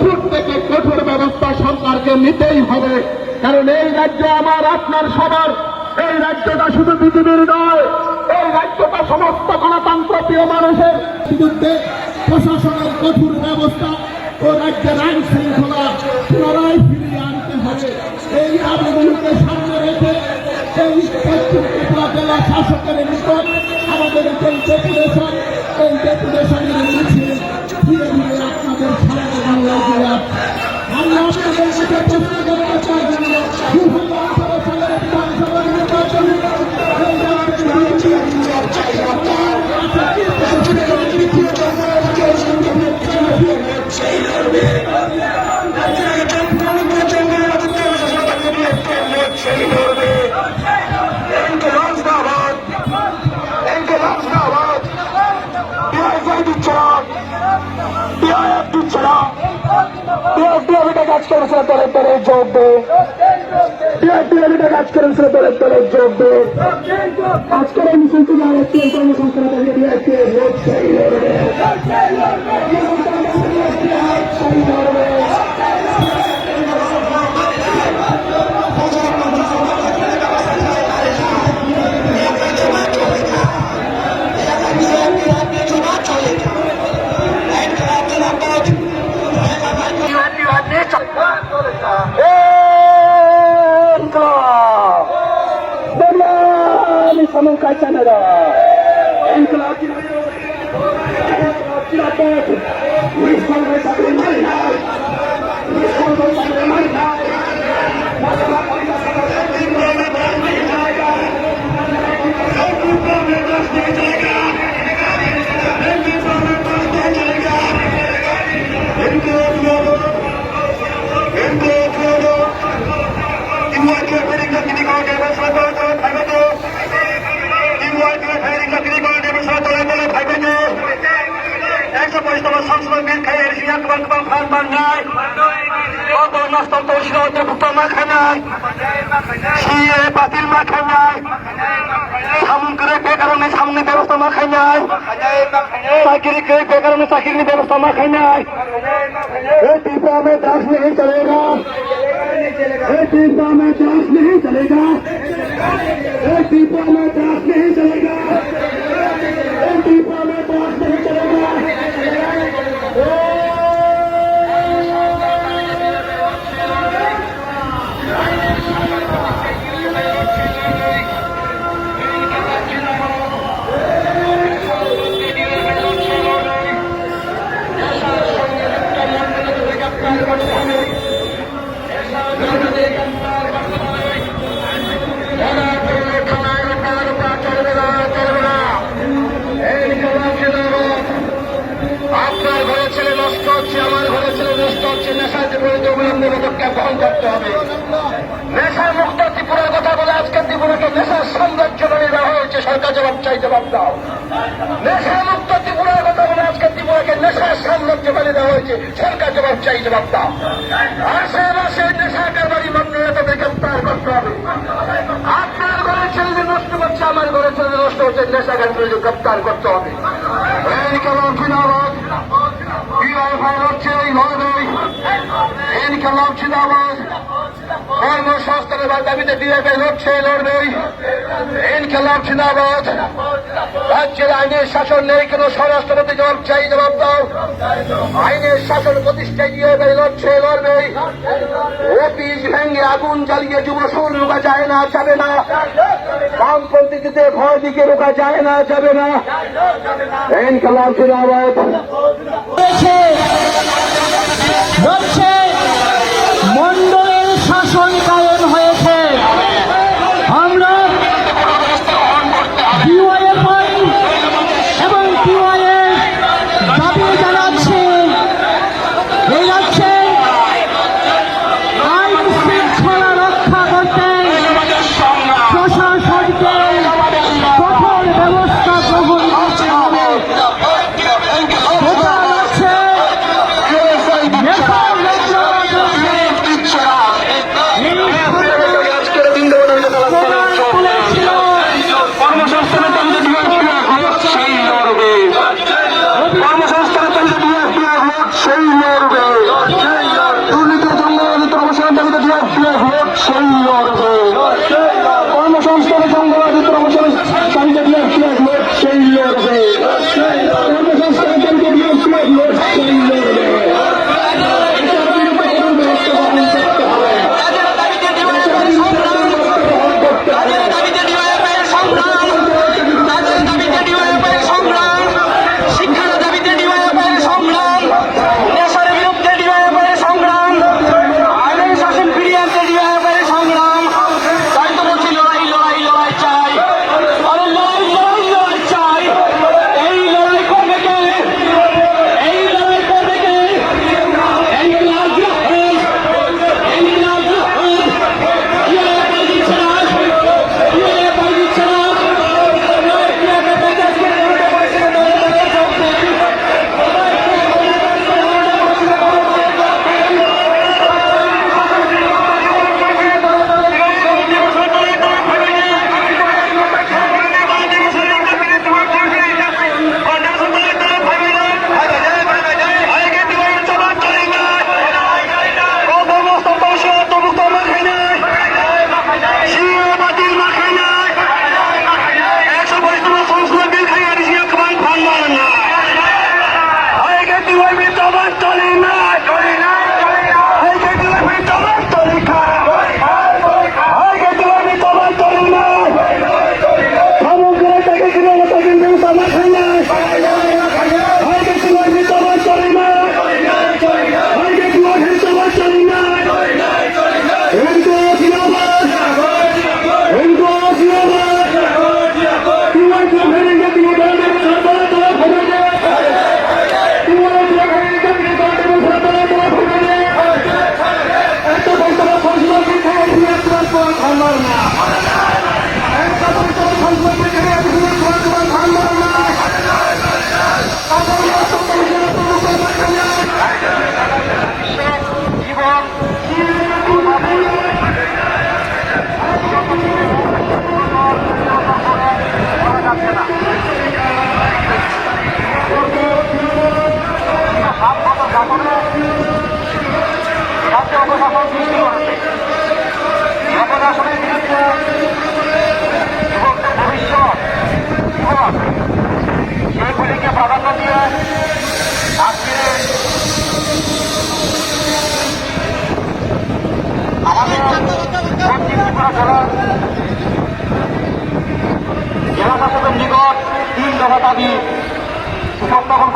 কঠোর থেকে কঠোর ব্যবস্থা সরকারকে নিতেই হবে। কারণ এই রাজ্য আমার আপনার সবার। এই রাজ্যটা শুধু পৃথিবীর নয়, এই রাজ্যটা সমস্ত গণতন্ত্র প্রিয় মানুষের বিরুদ্ধে প্রশাসনের কঠোর ব্যবস্থা ও রাজ্যের আইন শৃঙ্খলা পুনরায় ফিরিয়ে আনতে হবে। এই দাবিগুলোকে সামনে রেখে এই পশ্চিম ত্রিপুরা জেলা শাসকের নিকট আমাদের ডেপুটেশন কাজ করেছিল দলের দলে যোগ দেয়। অভিটা কাজ করেছিল দলের দলে যোগ দেয়। আজকের এই মিছিল থেকে কর্মসংস্থান বিএসপি ভোট সেই সংসদ মিল খাই একবার কম খান মান নাই কত নষ্ট তৈরি অন্তর্ভুক্ত মাখা নাই সিএ বাতিল মাখা নাই সামগ্রে বেকারণে সামনে ব্যবস্থা মাখাই নাই চাকরি করে বেকারণে চাকরির ব্যবস্থা মাখাই নাই এই টিপা में दास नहीं चलेगा ये टीपा में दास नहीं चलेगा ये গ্রহণ করতে হবে। নেশার মুক্ত ত্রিপুরার কথা বলে আজকের ত্রিপুরাকে নেশার বানিয়ে দেওয়া হয়েছে। সরকার জবাব চাই, জবাব দাও। নেশা মুক্ত ত্রিপুরার কথা বলে আজকের ত্রিপুরাকে নেশার সাম্রাজ্য বানিয়ে দেওয়া হয়েছে। সরকার জবাব চাই, জবাব দাও। আশেপাশে নেশা কারবারি মামলা তাদের গ্রেপ্তার করতে হবে। আপনার ঘরে ছেলে নষ্ট করছে, আমার ঘরে ছেলে নষ্ট হচ্ছে নেশা কারবারি গ্রেপ্তার করতে হবে। এই কেমন জিন্দাবাদ। বিআইএফআই হচ্ছে এই লড়াই ইনকালাব জিন্দাবাদ। কর্মসংস্থানের দাবিতে বিএফআই লড়ছে, লড়বেই। ইনকালাব জিন্দাবাদ। রাজ্যের আইনের শাসন নেই কেন? স্বরাষ্ট্রপতি জবাব চাই জবাব দাও। আইনের শাসন প্রতিষ্ঠায় বিএফআই লড়ছে, লড়বেই। অফিস ভেঙে আগুন জ্বালিয়ে যুব সুর রোকা যায় না, যাবে না। বামপন্থীতে ভয় দিকে রোকা যায় না, যাবে না। ইনকালাব জিন্দাবাদ। হচ্ছে মন্ডলের শাসন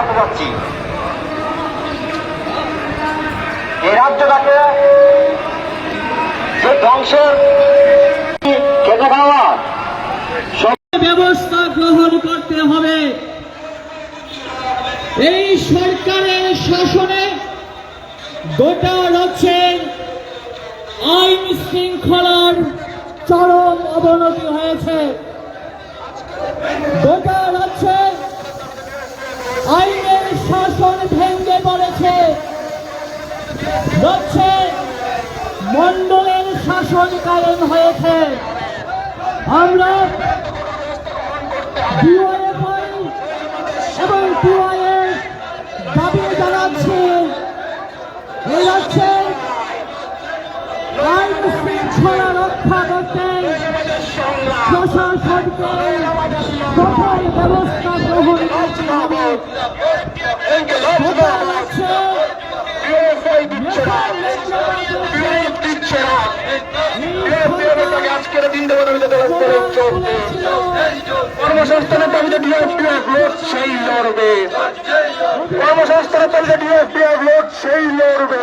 করতে যাচ্ছি। এই রাজ্যটাকে যে ধ্বংসের খেতে খাওয়া ব্যবস্থা গ্রহণ করতে হবে। এই সরকারের শাসনে গোটা রাজ্যের আইন শৃঙ্খলার চরম অবনতি হয়েছে। গোটা রাজ্যে মন্ডলের শাসন কায়েম হয়েছে। আমরা এবং টিওআইয়ের দাবি জানাচ্ছি। এই রাজ্যে আইন শৃঙ্খলা রক্ষা করতে প্রশাসনকে কঠোর ব্যবস্থা গ্রহণ করতে হবে। গোটা রাজ্যে নেশার বিরোধ দিচ্ছে না। আজকের দিন দেবো চলছে কর্মসংস্থানের দাবিতে ডিএফডিএফ লোক, সেই লড়বে। কর্মসংস্থানের দাবিতে ডিএফডিএফ লোক, সেই লড়বে।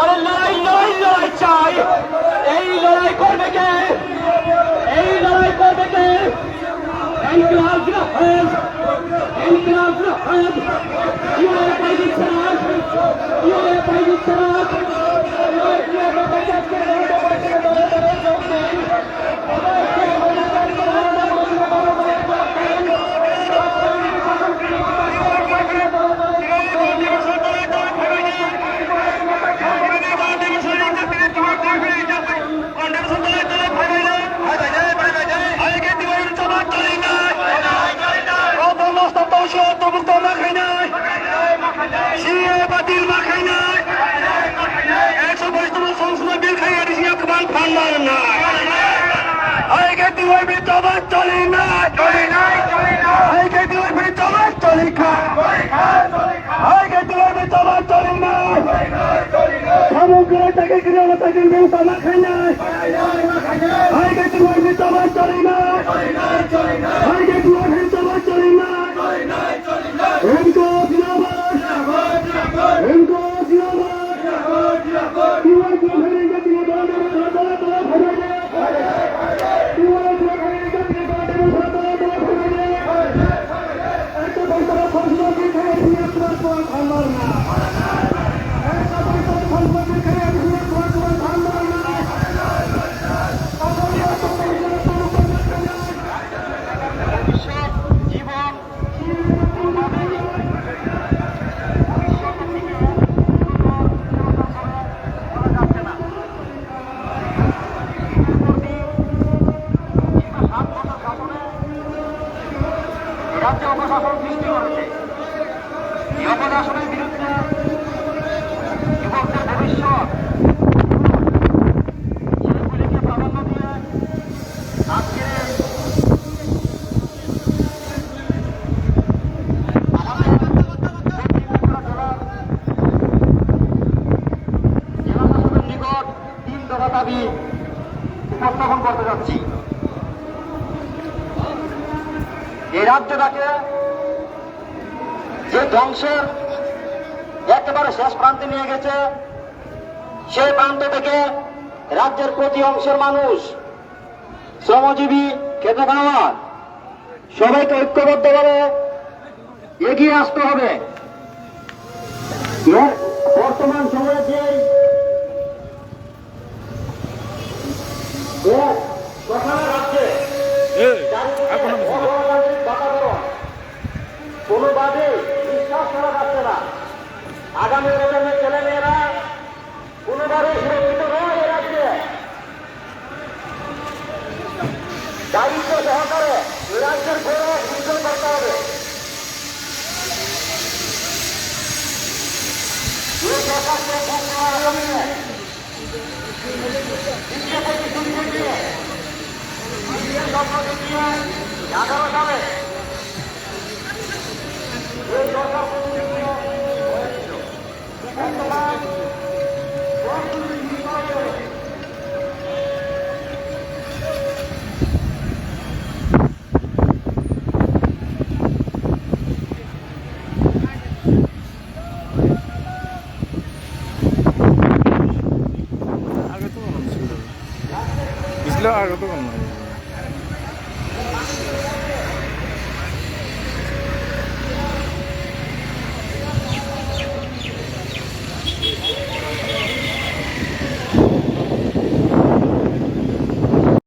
আরে লড়াই লড়াই লড়াই চাই। এই লড়াই করবে কে? এই লড়াই করবে কে? ইনকলাব জিহাদ ইনকলাব জিহাদ ডিওএফআই দিচ্ছে না ডিওএফআই ফান্ডার না আগে দিওয়াই বি তবার চলে না চলে না আগে দিওয়াই বি তবার চলে খা আগে দিওয়াই বি তবার চলে না সমগ্র থেকে গৃহ থেকে ব্যবস্থা না খাই না বি তবার চলে না বি চলে রাজ্যে অপশাসন সৃষ্টি করেছে। এই অপশাসনের বিরুদ্ধে যুবকদের ভবিষ্যৎ সেগুলিকে প্রাধান্য দিয়ে আজকে আমাদের দক্ষিণ ত্রিপুরা জেলার জেলা শাসকের নিকট তিন দফা দাবি উপস্থাপন করতে যাচ্ছি এই রাজ্যটাকে যে ধ্বংসের একেবারে শেষ প্রান্তে নিয়ে গেছে, সেই প্রান্ত থেকে রাজ্যের প্রতি অংশের মানুষ, শ্রমজীবী খেতে খাওয়া সবাইকে ঐক্যবদ্ধভাবে এগিয়ে আসতে হবে। বর্তমান সময়ে যে এগারো সালে এই বর্তমান